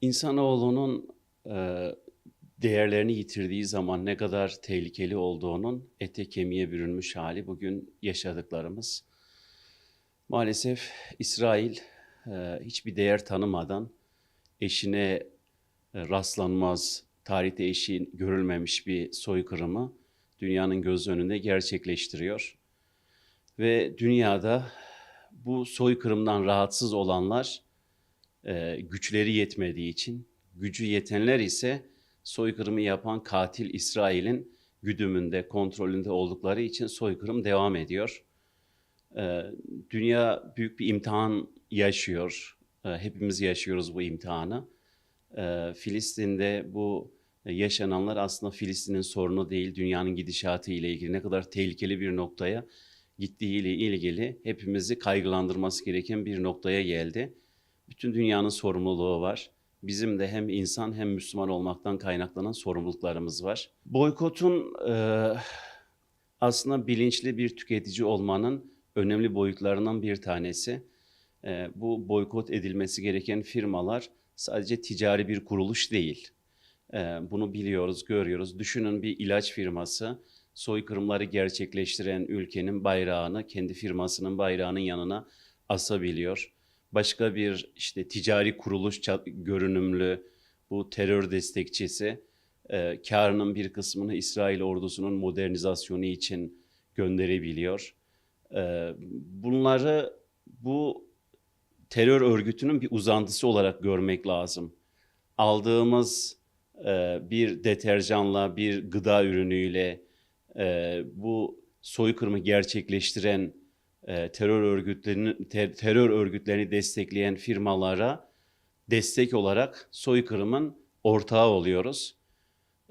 İnsanoğlunun e, değerlerini yitirdiği zaman ne kadar tehlikeli olduğunun ete kemiğe bürünmüş hali bugün yaşadıklarımız. Maalesef İsrail e, hiçbir değer tanımadan eşine e, rastlanmaz, tarihte eşi görülmemiş bir soykırımı dünyanın göz önünde gerçekleştiriyor. Ve dünyada bu soykırımdan rahatsız olanlar e, güçleri yetmediği için, gücü yetenler ise soykırımı yapan katil İsrail'in güdümünde, kontrolünde oldukları için soykırım devam ediyor. E, dünya büyük bir imtihan yaşıyor. E, hepimiz yaşıyoruz bu imtihanı. E, Filistin'de bu yaşananlar aslında Filistin'in sorunu değil, dünyanın gidişatı ile ilgili ne kadar tehlikeli bir noktaya gittiği ile ilgili hepimizi kaygılandırması gereken bir noktaya geldi. Bütün dünyanın sorumluluğu var. Bizim de hem insan hem Müslüman olmaktan kaynaklanan sorumluluklarımız var. Boykotun e, aslında bilinçli bir tüketici olmanın önemli boyutlarından bir tanesi. E, bu boykot edilmesi gereken firmalar sadece ticari bir kuruluş değil. E, bunu biliyoruz, görüyoruz. Düşünün bir ilaç firması soykırımları gerçekleştiren ülkenin bayrağını kendi firmasının bayrağının yanına asabiliyor. Başka bir işte ticari kuruluş görünümlü bu terör destekçisi e, karının bir kısmını İsrail ordusunun modernizasyonu için gönderebiliyor. E, bunları bu terör örgütünün bir uzantısı olarak görmek lazım. Aldığımız e, bir deterjanla, bir gıda ürünüyle e, bu soykırımı gerçekleştiren e, terör örgütlerinin ter, terör örgütlerini destekleyen firmalara destek olarak soykırımın ortağı oluyoruz.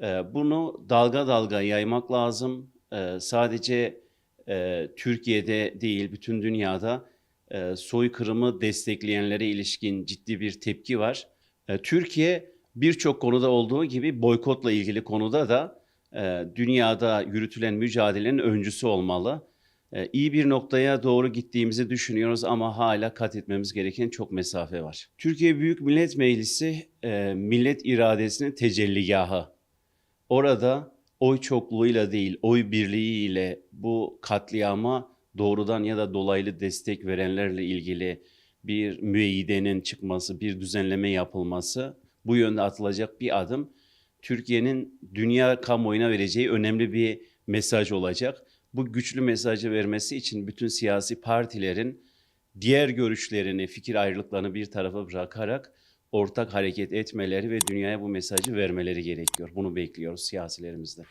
E, bunu dalga dalga yaymak lazım. E, sadece e, Türkiye'de değil, bütün dünyada e, soykırımı destekleyenlere ilişkin ciddi bir tepki var. E, Türkiye birçok konuda olduğu gibi boykotla ilgili konuda da e, dünyada yürütülen mücadelenin öncüsü olmalı. E, iyi bir noktaya doğru gittiğimizi düşünüyoruz ama hala kat etmemiz gereken çok mesafe var. Türkiye Büyük Millet Meclisi e, millet iradesinin tecelligahı. Orada oy çokluğuyla değil, oy birliğiyle bu katliama doğrudan ya da dolaylı destek verenlerle ilgili bir müeyyidenin çıkması, bir düzenleme yapılması bu yönde atılacak bir adım. Türkiye'nin dünya kamuoyuna vereceği önemli bir mesaj olacak. Bu güçlü mesajı vermesi için bütün siyasi partilerin diğer görüşlerini, fikir ayrılıklarını bir tarafa bırakarak ortak hareket etmeleri ve dünyaya bu mesajı vermeleri gerekiyor. Bunu bekliyoruz siyasilerimizden.